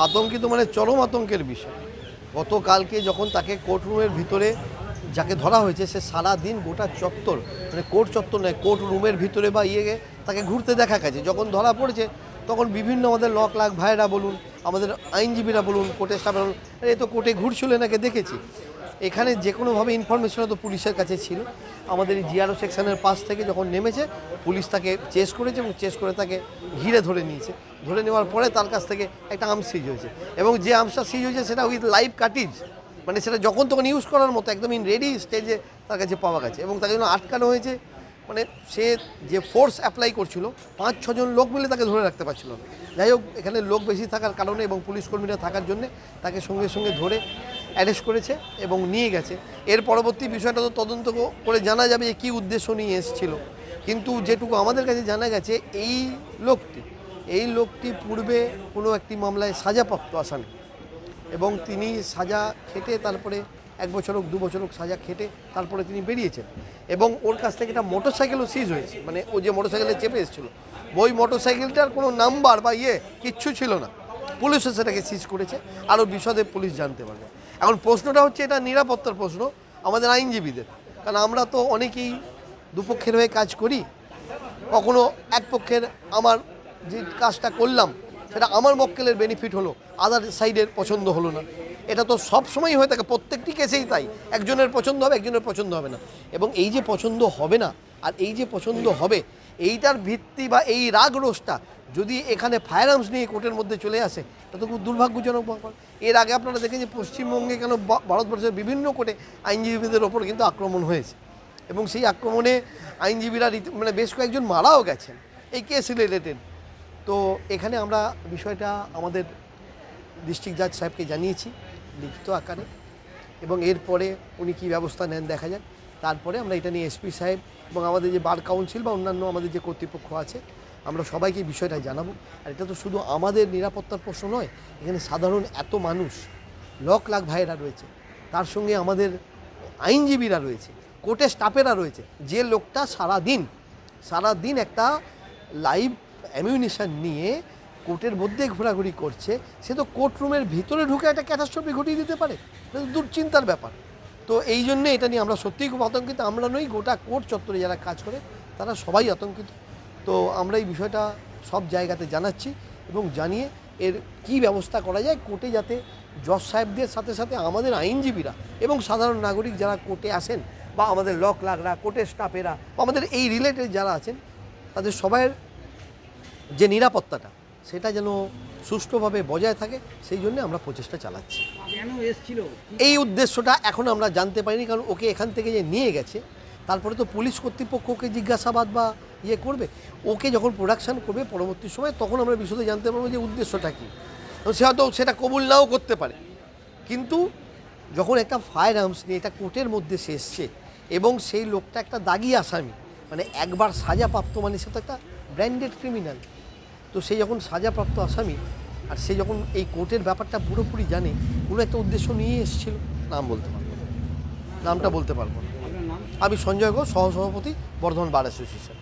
আতঙ্কিত মানে চরম আতঙ্কের বিষয়। গতকালকে যখন তাকে কোর্টরুমের ভিতরে যাকে ধরা হয়েছে সে সারা দিন গোটা চত্বর মানে কোর্ট চত্বর নয় কোর্ট রুমের ভিতরে বা ইয়ে তাকে ঘুরতে দেখা গেছে। যখন ধরা পড়েছে তখন বিভিন্ন আমাদের লক লাখ ভাইরা বলুন আমাদের আইনজীবীরা বলুন কোর্টের স্টাফ বলুন "আরে, এ তো কোর্টে ঘুরছিল এনাকে দেখেছি। এখানে যে কোনোভাবে ইনফরমেশনও তো পুলিশের কাছে ছিল। আমাদের এই জিআরও সেকশনের পাশ থেকে যখন নেমেছে, পুলিশ তাকে চেস করেছে এবং চেস করে তাকে ঘিরে ধরে নিয়েছে। ধরে নেওয়ার পরে তার কাছ থেকে একটা আম সিজ হয়েছে। এবং যে আর্মসটা সিজ হয়েছে সেটা উইথ লাইভ কাটিজ মানে সেটা যখন তখন ইউজ করার মতো একদম ইন রেডি স্টেজে তার কাছে পাওয়া গেছে এবং তাকে জন্য আটকানো হয়েছে। মানে সে যে ফোর্স অ্যাপ্লাই করছিল, পাঁচ ছজন লোক মিলে তাকে ধরে রাখতে পারছিল না। যাই হোক, এখানে লোক বেশি থাকার কারণে এবং পুলিশ কর্মীরা থাকার জন্য তাকে সঙ্গে সঙ্গে ধরে অ্যারেস্ট করেছে এবং নিয়ে গেছে। এর পরবর্তী বিষয়টা তো তদন্ত করে জানা যাবে যে কী উদ্দেশ্য নিয়ে এসেছিল। কিন্তু যেটুকু আমাদের কাছে জানা গেছে, এই লোকটি এই লোকটি পূর্বে কোনো একটি মামলায় সাজাপ্রাপ্ত আসামি। এবং তিনি সাজা খেটে তারপরে এক বছর হোক, দু বছর হোক সাজা খেটে তারপরে তিনি বেরিয়েছেন। এবং ওর কাছ থেকে একটা মোটর সাইকেলও সিজ হয়েছে। মানে ও যে মোটর সাইকেলে চেপে এসেছিল, ওই মোটর সাইকেলটার কোনো নাম্বার বা ইয়ে কিচ্ছু ছিল না। পুলিশও সেটাকে সিজ করেছে। আরও বিশদে পুলিশ জানতে পারবে। এখন প্রশ্নটা হচ্ছে এটা নিরাপত্তার প্রশ্ন আমাদের আইনজীবীদের। কারণ আমরা তো অনেকেই দুপক্ষের হয়ে কাজ করি। কখনো এক পক্ষের আমার যে কাজটা করলাম, সেটা আমার মক্কেলের বেনিফিট হলো আদার সাইডের পছন্দ হলো না। এটা তো সব সময় হয়ে থাকে, প্রত্যেকটি কেসেই তাই। একজনের পছন্দ হবে, একজনের পছন্দ হবে না। এবং এই যে পছন্দ হবে না, আর এই যে পছন্দ হবে, এইটার ভিত্তি বা এই রাগ রোষটা যদি এখানে ফায়ার আর্মস নিয়ে কোর্টের মধ্যে চলে আসে, এটা তো খুব দুর্ভাগ্যজনক ব্যাপার। এর আগে আপনারা দেখেন যে পশ্চিমবঙ্গে কেন ভারতবর্ষের বিভিন্ন কোর্টে আইনজীবীদের ওপর কিন্তু আক্রমণ হয়েছে। এবং সেই আক্রমণে আইনজীবীরা মানে বেশ কয়েকজন মারাও গেছেন, এই কেস রিলেটেড তো এখানে আমরা বিষয়টা আমাদের ডিস্ট্রিক্ট জাজ সাহেবকে জানিয়েছি। লিখিত আকারে এবং এরপরে উনি কী ব্যবস্থা নেন দেখা যাক। তারপরে আমরা এটা নিয়ে এসপি সাহেব এবং আমাদের যে বার কাউন্সিল বা অন্যান্য আমাদের যে কর্তৃপক্ষ আছে, আমরা সবাইকে বিষয়টা জানাব। আর এটা তো শুধু আমাদের নিরাপত্তার প্রশ্ন নয়, এখানে সাধারণ এত মানুষ লক লাখ ভাইয়েরা রয়েছে। তার সঙ্গে আমাদের আইনজীবীরা রয়েছে কোর্টের স্টাফেরা রয়েছে। যে লোকটা সারা দিন সারা দিন একটা লাইভ অ্যামিউনিশন নিয়ে কোর্টের মধ্যে ঘোরাঘুরি করছে, সে তো কোর্ট রুমের ভিতরে ঢুকে একটা ক্যাটাস্ট্রফি ঘটিয়ে দিতে পারে। দুশ্চিন্তার ব্যাপার। তো এই জন্যে এটা নিয়ে আমরা সত্যিই খুব আতঙ্কিত। আমরা নই, গোটা কোর্ট চত্বরে যারা কাজ করে, তারা সবাই আতঙ্কিত। তো আমরা এই বিষয়টা সব জায়গাতে জানাচ্ছি এবং জানিয়ে এর কি ব্যবস্থা করা যায় কোর্টে যাতে জজ সাহেবদের সাথে সাথে আমাদের আইনজীবীরা এবং সাধারণ নাগরিক যারা কোর্টে আসেন বা আমাদের লক লাগরা, কোর্টের স্টাফেরা আমাদের এই রিলেটেড যারা আছেন, তাদের সবাইয়ের যে নিরাপত্তাটা সেটা যেন সুষ্ঠুভাবে বজায় থাকে সেই জন্য আমরা প্রচেষ্টা চালাচ্ছি। এই উদ্দেশ্যটা এখন আমরা জানতে পারিনি কারণ ওকে এখান থেকে যে নিয়ে গেছে তারপরে তো পুলিশ কর্তৃপক্ষকে জিজ্ঞাসাবাদ বা ইয়ে করবে। ওকে যখন প্রোডাকশান করবে পরবর্তী সময় তখন আমরা বিশদে জানতে পারব যে উদ্দেশ্যটা কী। সে হয়তো সেটা কবুল নাও করতে পারে। কিন্তু যখন একটা ফায়ার আর্মস নিয়ে এটা কোর্টের মধ্যে সে এসছে এবং সেই লোকটা একটা দাগি আসামি মানে একবার সাজাপ্রাপ্ত মানে সে তো একটা ব্র্যান্ডেড ক্রিমিনাল তো সে যখন সাজাপ্রাপ্ত আসামি, আর সে যখন এই কোর্টের ব্যাপারটা পুরোপুরি জানে, কোনো একটা উদ্দেশ্য নিয়ে এসেছিল, নাম বলতে পারব নামটা বলতে পারব আমি সঞ্জয় ঘোষ, সহসভাপতি বর্ধমান বার অ্যাসোসিয়েশন